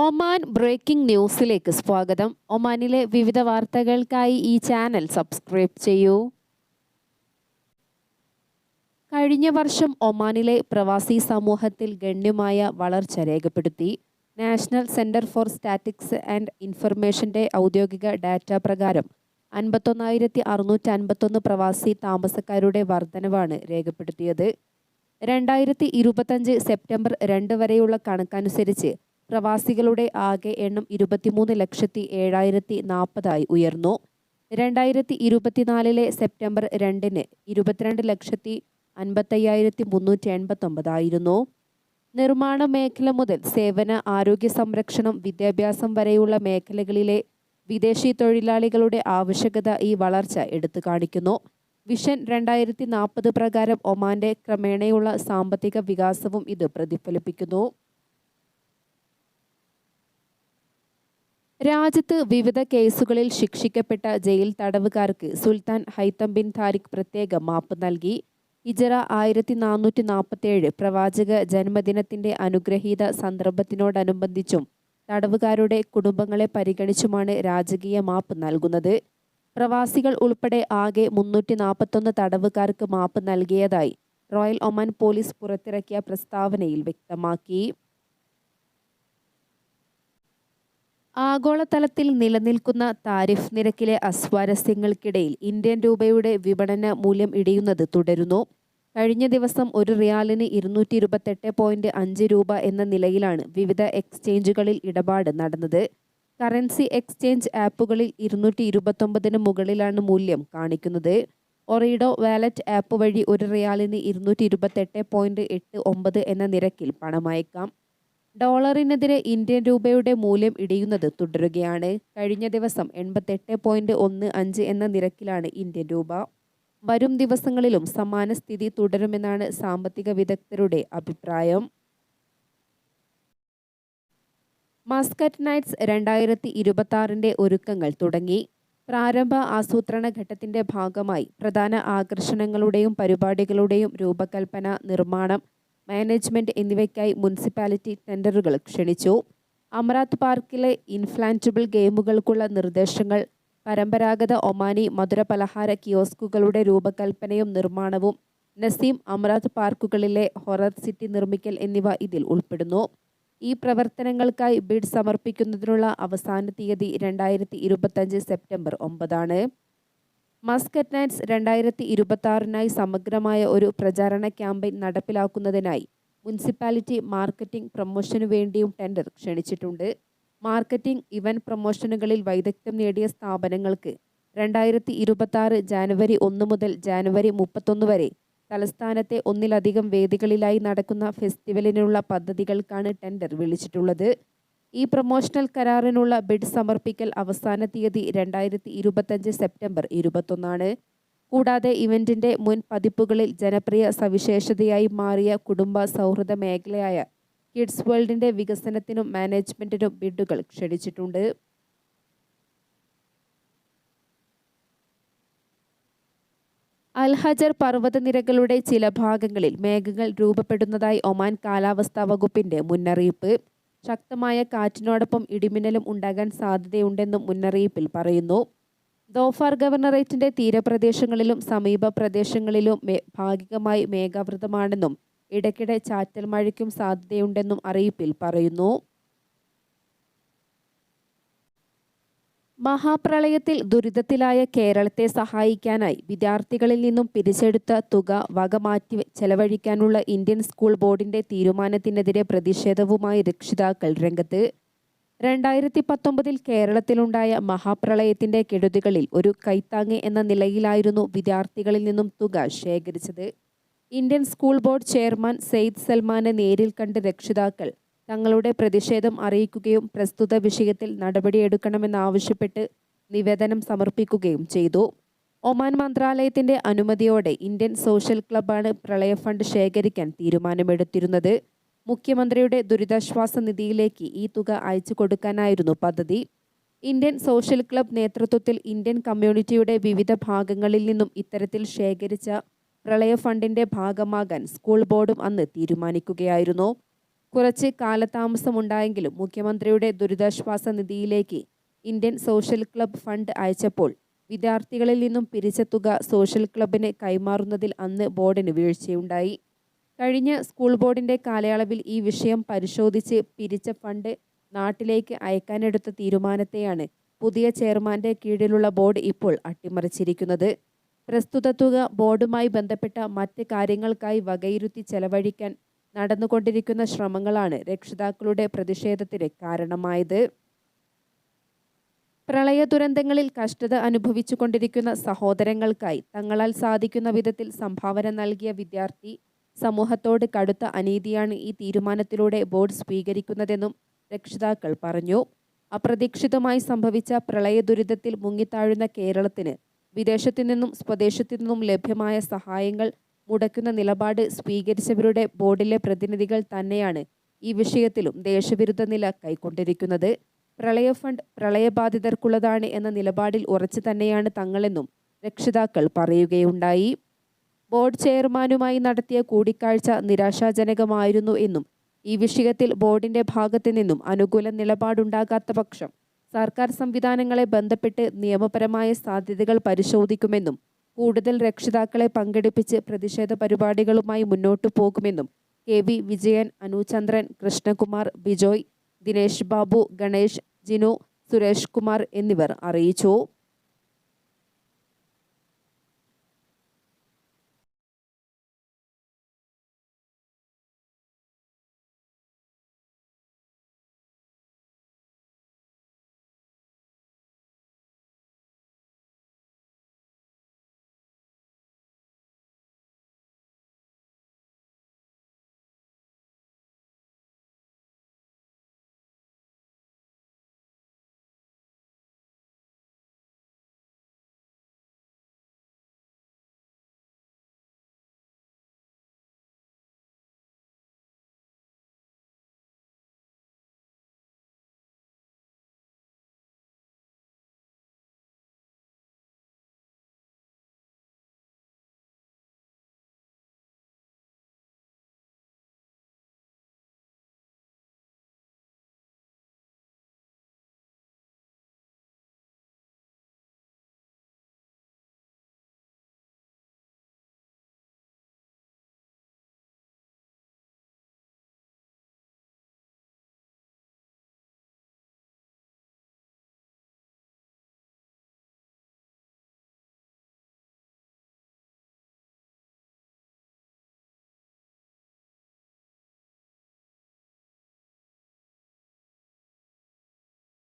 Oman breaking ന്യൂസിലേക്ക് സ്വാഗതം. ഒമാനിലെ വിവിധ വാർത്തകൾക്കായി ഈ ചാനൽ സബ്സ്ക്രൈബ് ചെയ്യൂ. കഴിഞ്ഞ വർഷം ഒമാനിലെ പ്രവാസി സമൂഹത്തിൽ ഗണ്യമായ വളർച്ച രേഖപ്പെടുത്തി. National centre for statistics and ഇൻഫർമേഷന്റെ ഔദ്യോഗിക ഡാറ്റ പ്രകാരം അൻപത്തൊന്നായിരത്തി അറുന്നൂറ്റി അൻപത്തൊന്ന് പ്രവാസി താമസക്കാരുടെ വർധനവാണ് രേഖപ്പെടുത്തിയത്. രണ്ടായിരത്തി ഇരുപത്തഞ്ച് സെപ്റ്റംബർ രണ്ട് വരെയുള്ള കണക്കനുസരിച്ച് പ്രവാസികളുടെ ആകെ എണ്ണം ഇരുപത്തിമൂന്ന് ലക്ഷത്തി ഏഴായിരത്തി നാൽപ്പതായി ഉയർന്നു. രണ്ടായിരത്തി ഇരുപത്തിനാലിലെ സെപ്റ്റംബർ രണ്ടിന് ഇരുപത്തിരണ്ട് ലക്ഷത്തി അൻപത്തയ്യായിരത്തി മുന്നൂറ്റി എൺപത്തൊമ്പതായിരുന്നു. നിർമ്മാണ മേഖല മുതൽ സേവന ആരോഗ്യ സംരക്ഷണം വിദ്യാഭ്യാസം വരെയുള്ള മേഖലകളിലെ വിദേശി തൊഴിലാളികളുടെ ആവശ്യകത ഈ വളർച്ച എടുത്തു കാണിക്കുന്നു. വിഷൻ രണ്ടായിരത്തി നാൽപ്പത് പ്രകാരം ഒമാന്റെ ക്രമേണയുള്ള സാമ്പത്തിക വികാസവും ഇത് പ്രതിഫലിപ്പിക്കുന്നു. രാജ്യത്ത് വിവിധ കേസുകളിൽ ശിക്ഷിക്കപ്പെട്ട ജയിൽ തടവുകാർക്ക് സുൽത്താൻ ഹൈത്തം ബിൻ താരിഖ് പ്രത്യേക മാപ്പ് നൽകി. ഇജറ ആയിരത്തി നാനൂറ്റി നാൽപ്പത്തേഴ് പ്രവാചക ജന്മദിനത്തിന്റെ അനുഗ്രഹീത സന്ദർഭത്തിനോടനുബന്ധിച്ചും തടവുകാരുടെ കുടുംബങ്ങളെ പരിഗണിച്ചുമാണ് രാജകീയ മാപ്പ് നൽകുന്നത്. പ്രവാസികൾ ഉൾപ്പെടെ ആകെ മുന്നൂറ്റി നാൽപ്പത്തൊന്ന് തടവുകാർക്ക് മാപ്പ് നൽകിയതായി റോയൽ ഒമാൻ പോലീസ് പുറത്തിറക്കിയ പ്രസ്താവനയിൽ വ്യക്തമാക്കി. ആഗോളതലത്തിൽ നിലനിൽക്കുന്ന താരിഫ് നിരക്കിലെ അസ്വാരസ്യങ്ങൾക്കിടയിൽ ഇന്ത്യൻ രൂപയുടെ വിപണന മൂല്യം ഇടിയുന്നത് തുടരുന്നു. കഴിഞ്ഞ ദിവസം ഒരു റിയാലിന് ഇരുന്നൂറ്റി ഇരുപത്തെട്ട് പോയിന്റ് അഞ്ച് രൂപ എന്ന നിലയിലാണ് വിവിധ എക്സ്ചേഞ്ചുകളിൽ ഇടപാട് നടന്നത്. കറൻസി എക്സ്ചേഞ്ച് ആപ്പുകളിൽ ഇരുന്നൂറ്റി ഇരുപത്തൊമ്പതിന് മുകളിലാണ് മൂല്യം കാണിക്കുന്നത്. ഒറീഡോ വാലറ്റ് ആപ്പ് വഴി ഒരു റിയാലിന് ഇരുന്നൂറ്റി ഇരുപത്തെട്ട് പോയിന്റ് എട്ട് ഒമ്പത് എന്ന നിരക്കിൽ പണമയക്കാം. ഡോളറിനെതിരെ ഇന്ത്യൻ രൂപയുടെ മൂല്യം ഇടിയുന്നത് തുടരുകയാണ്. കഴിഞ്ഞ ദിവസം എൺപത്തെട്ട് പോയിന്റ് ഒന്ന് അഞ്ച് എന്ന നിരക്കിലാണ് ഇന്ത്യൻ രൂപ. വരും ദിവസങ്ങളിലും സമാന സ്ഥിതി തുടരുമെന്നാണ് സാമ്പത്തിക വിദഗ്ധരുടെ അഭിപ്രായം. മസ്കറ്റ് നൈറ്റ്സ് രണ്ടായിരത്തി ഇരുപത്തി ആറിന്റെ ഒരുക്കങ്ങൾ തുടങ്ങി. പ്രാരംഭ ആസൂത്രണ ഘട്ടത്തിന്റെ ഭാഗമായി പ്രധാന ആകർഷണങ്ങളുടെയും പരിപാടികളുടെയും രൂപകൽപ്പന നിർമ്മാണം മാനേജ്മെന്റ് എന്നിവയ്ക്കായി മുനിസിപ്പാലിറ്റി ടെൻഡറുകൾ ക്ഷണിച്ചു. അമറാത്ത് പാർക്കിലെ ഇൻഫ്ലാന്റബിൾ ഗെയിമുകൾക്കുള്ള നിർദ്ദേശങ്ങൾ പരമ്പരാഗത ഒമാനി മധുര പലഹാര കിയോസ്കുകളുടെ രൂപകൽപ്പനയും നിർമ്മാണവും നസീം അമറാത്ത് പാർക്കുകളിലെ ഹൊറർ സിറ്റി നിർമ്മിക്കൽ എന്നിവ ഇതിൽ ഉൾപ്പെടുന്നു. ഈ പ്രവർത്തനങ്ങൾക്കായി ബിഡ് സമർപ്പിക്കുന്നതിനുള്ള അവസാന തീയതി രണ്ടായിരത്തി സെപ്റ്റംബർ ഒമ്പതാണ്. മസ്കറ്റ് നൈറ്റ്സ് രണ്ടായിരത്തി ഇരുപത്തി സമഗ്രമായ ഒരു പ്രചാരണ ക്യാമ്പയിൻ നടപ്പിലാക്കുന്നതിനായി മുനിസിപ്പാലിറ്റി മാർക്കറ്റിംഗ് പ്രൊമോഷനു വേണ്ടിയും ടെൻഡർ ക്ഷണിച്ചിട്ടുണ്ട്. മാർക്കറ്റിംഗ് ഇവന്റ് പ്രൊമോഷനുകളിൽ വൈദഗ്ധ്യം നേടിയ സ്ഥാപനങ്ങൾക്ക് രണ്ടായിരത്തി ഇരുപത്തി ജാനുവരി ഒന്ന് മുതൽ ജാനുവരി മുപ്പത്തൊന്ന് വരെ തലസ്ഥാനത്തെ ഒന്നിലധികം വേദികളിലായി നടക്കുന്ന ഫെസ്റ്റിവലിനുള്ള പദ്ധതികൾക്കാണ് ടെൻഡർ വിളിച്ചിട്ടുള്ളത്. ഈ പ്രൊമോഷണൽ കരാറിനുള്ള ബിഡ് സമർപ്പിക്കൽ അവസാന തീയതി രണ്ടായിരത്തി ഇരുപത്തഞ്ച് സെപ്റ്റംബർ ഇരുപത്തൊന്നാണ്. കൂടാതെ ഇവന്റിന്റെ മുൻ പതിപ്പുകളിൽ ജനപ്രിയ സവിശേഷതയായി മാറിയ കുടുംബ സൗഹൃദ മേഖലയായ കിഡ്സ് വേൾഡിന്റെ വികസനത്തിനും മാനേജ്മെന്റിനും ബിഡുകൾ ക്ഷണിച്ചിട്ടുണ്ട്. അൽഹജർ പർവതനിരകളുടെ ചില ഭാഗങ്ങളിൽ മേഘങ്ങൾ രൂപപ്പെടുന്നതായി ഒമാൻ കാലാവസ്ഥാ വകുപ്പിന്റെ മുന്നറിയിപ്പ്. ശക്തമായ കാറ്റിനോടൊപ്പം ഇടിമിന്നലും ഉണ്ടാകാൻ സാധ്യതയുണ്ടെന്നും മുന്നറിയിപ്പിൽ പറയുന്നു. ദോഫാർ ഗവർണറേറ്റിന്റെ തീരപ്രദേശങ്ങളിലും സമീപ പ്രദേശങ്ങളിലും ഭാഗികമായി മേഘാവൃതമാണെന്നും ഇടയ്ക്കിടെ ചാറ്റൽ മഴയ്ക്കും സാധ്യതയുണ്ടെന്നും അറിയിപ്പിൽ പറയുന്നു. മഹാപ്രളയത്തിൽ ദുരിതത്തിലായ കേരളത്തെ സഹായിക്കാനായി വിദ്യാർത്ഥികളിൽ നിന്നും പിരിച്ചെടുത്ത തുക വകമാറ്റി ചെലവഴിക്കാനുള്ള ഇന്ത്യൻ സ്കൂൾ ബോർഡിന്റെ തീരുമാനത്തിനെതിരെ പ്രതിഷേധവുമായി രക്ഷിതാക്കൾ രംഗത്ത്. രണ്ടായിരത്തി പത്തൊമ്പതിൽ കേരളത്തിലുണ്ടായ മഹാപ്രളയത്തിന്റെ കെടുതികളിൽ ഒരു കൈത്താങ്ങ് എന്ന നിലയിലായിരുന്നു വിദ്യാർത്ഥികളിൽ നിന്നും തുക ശേഖരിച്ചത്. Indian school board chairman Syed സൽമാനെ നേരിൽ കണ്ട് രക്ഷിതാക്കൾ തങ്ങളുടെ പ്രതിഷേധം അറിയിക്കുകയും പ്രസ്തുത വിഷയത്തിൽ നടപടിയെടുക്കണമെന്നാവശ്യപ്പെട്ട് നിവേദനം സമർപ്പിക്കുകയും ചെയ്തു. ഒമാൻ മന്ത്രാലയത്തിന്റെ അനുമതിയോടെ ഇന്ത്യൻ സോഷ്യൽ ക്ലബാണ് പ്രളയ ഫണ്ട് ശേഖരിക്കാൻ തീരുമാനമെടുത്തിരുന്നത്. മുഖ്യമന്ത്രിയുടെ ദുരിതാശ്വാസ നിധിയിലേക്ക് ഈ തുക അയച്ചു കൊടുക്കാനായിരുന്നു പദ്ധതി. ഇന്ത്യൻ സോഷ്യൽ ക്ലബ് നേതൃത്വത്തിൽ ഇന്ത്യൻ കമ്മ്യൂണിറ്റിയുടെ വിവിധ ഭാഗങ്ങളിൽ നിന്നും ഇത്തരത്തിൽ ശേഖരിച്ച പ്രളയ ഫണ്ടിന്റെ ഭാഗമാകാൻ സ്കൂൾ ബോർഡും അന്ന് തീരുമാനിക്കുകയായിരുന്നു. കുറച്ച് കാലതാമസമുണ്ടായെങ്കിലും മുഖ്യമന്ത്രിയുടെ ദുരിതാശ്വാസ നിധിയിലേക്ക് ഇന്ത്യൻ സോഷ്യൽ ക്ലബ് ഫണ്ട് അയച്ചപ്പോൾ വിദ്യാർത്ഥികളിൽ നിന്നും പിരിച്ച തുക സോഷ്യൽ ക്ലബിന് കൈമാറുന്നതിൽ അന്ന് ബോർഡിന് വീഴ്ചയുണ്ടായി. കഴിഞ്ഞ സ്കൂൾ ബോർഡിന്റെ കാലയളവിൽ ഈ വിഷയം പരിശോധിച്ച് പിരിച്ച ഫണ്ട് നാട്ടിലേക്ക് അയക്കാനെടുത്ത തീരുമാനത്തെയാണ് പുതിയ ചെയർമാന്റെ കീഴിലുള്ള ബോർഡ് ഇപ്പോൾ അട്ടിമറിച്ചിരിക്കുന്നത്. പ്രസ്തുത തുക ബോർഡുമായി ബന്ധപ്പെട്ട മറ്റ് കാര്യങ്ങൾക്കായി വകയിരുത്തി ചെലവഴിക്കാൻ നടന്നുകൊണ്ടിരിക്കുന്ന ശ്രമങ്ങളാണ് രക്ഷിതാക്കളുടെ പ്രതിഷേധത്തിന് കാരണമായത്. പ്രളയ ദുരന്തങ്ങളിൽ കഷ്ടത അനുഭവിച്ചുകൊണ്ടിരിക്കുന്ന സഹോദരങ്ങൾക്കായി തങ്ങളാൽ സാധിക്കുന്ന വിധത്തിൽ സംഭാവന നൽകിയ വിദ്യാർത്ഥി സമൂഹത്തോട് കടുത്ത അനീതിയാണ് ഈ തീരുമാനത്തിലൂടെ ബോർഡ് സ്വീകരിക്കുന്നതെന്നും രക്ഷിതാക്കൾ പറഞ്ഞു. അപ്രതീക്ഷിതമായി സംഭവിച്ച പ്രളയ ദുരിതത്തിൽ മുങ്ങിത്താഴുന്ന കേരളത്തിന് വിദേശത്തു നിന്നും സ്വദേശത്തു നിന്നും ലഭ്യമായ സഹായങ്ങൾ മുടക്കുന്ന നിലപാട് സ്വീകരിച്ചവരുടെ ബോർഡിലെ പ്രതിനിധികൾ തന്നെയാണ് ഈ വിഷയത്തിലും ദേശവിരുദ്ധ നില കൈക്കൊണ്ടിരിക്കുന്നത്. പ്രളയ ഫണ്ട് പ്രളയബാധിതർക്കുള്ളതാണ് എന്ന നിലപാടിൽ ഉറച്ചു തന്നെയാണ് തങ്ങളെന്നും രക്ഷിതാക്കൾ പറയുകയുണ്ടായി. ബോർഡ് ചെയർമാനുമായി നടത്തിയ കൂടിക്കാഴ്ച നിരാശാജനകമായിരുന്നു എന്നും ഈ വിഷയത്തിൽ ബോർഡിന്റെ ഭാഗത്തു നിന്നും അനുകൂല നിലപാടുണ്ടാകാത്ത പക്ഷം സർക്കാർ സംവിധാനങ്ങളെ ബന്ധപ്പെട്ട് നിയമപരമായ സാധ്യതകൾ പരിശോധിക്കുമെന്നും കൂടുതൽ രക്ഷിതാക്കളെ പങ്കെടുപ്പിച്ച് പ്രതിഷേധ പരിപാടികളുമായി മുന്നോട്ടു പോകുമെന്നും കെ വി വിജയൻ അനുചന്ദ്രൻ കൃഷ്ണകുമാർ ബിജോയ് ദിനേശ് ബാബു ഗണേഷ് ജിനു സുരേഷ് കുമാർ എന്നിവർ അറിയിച്ചു.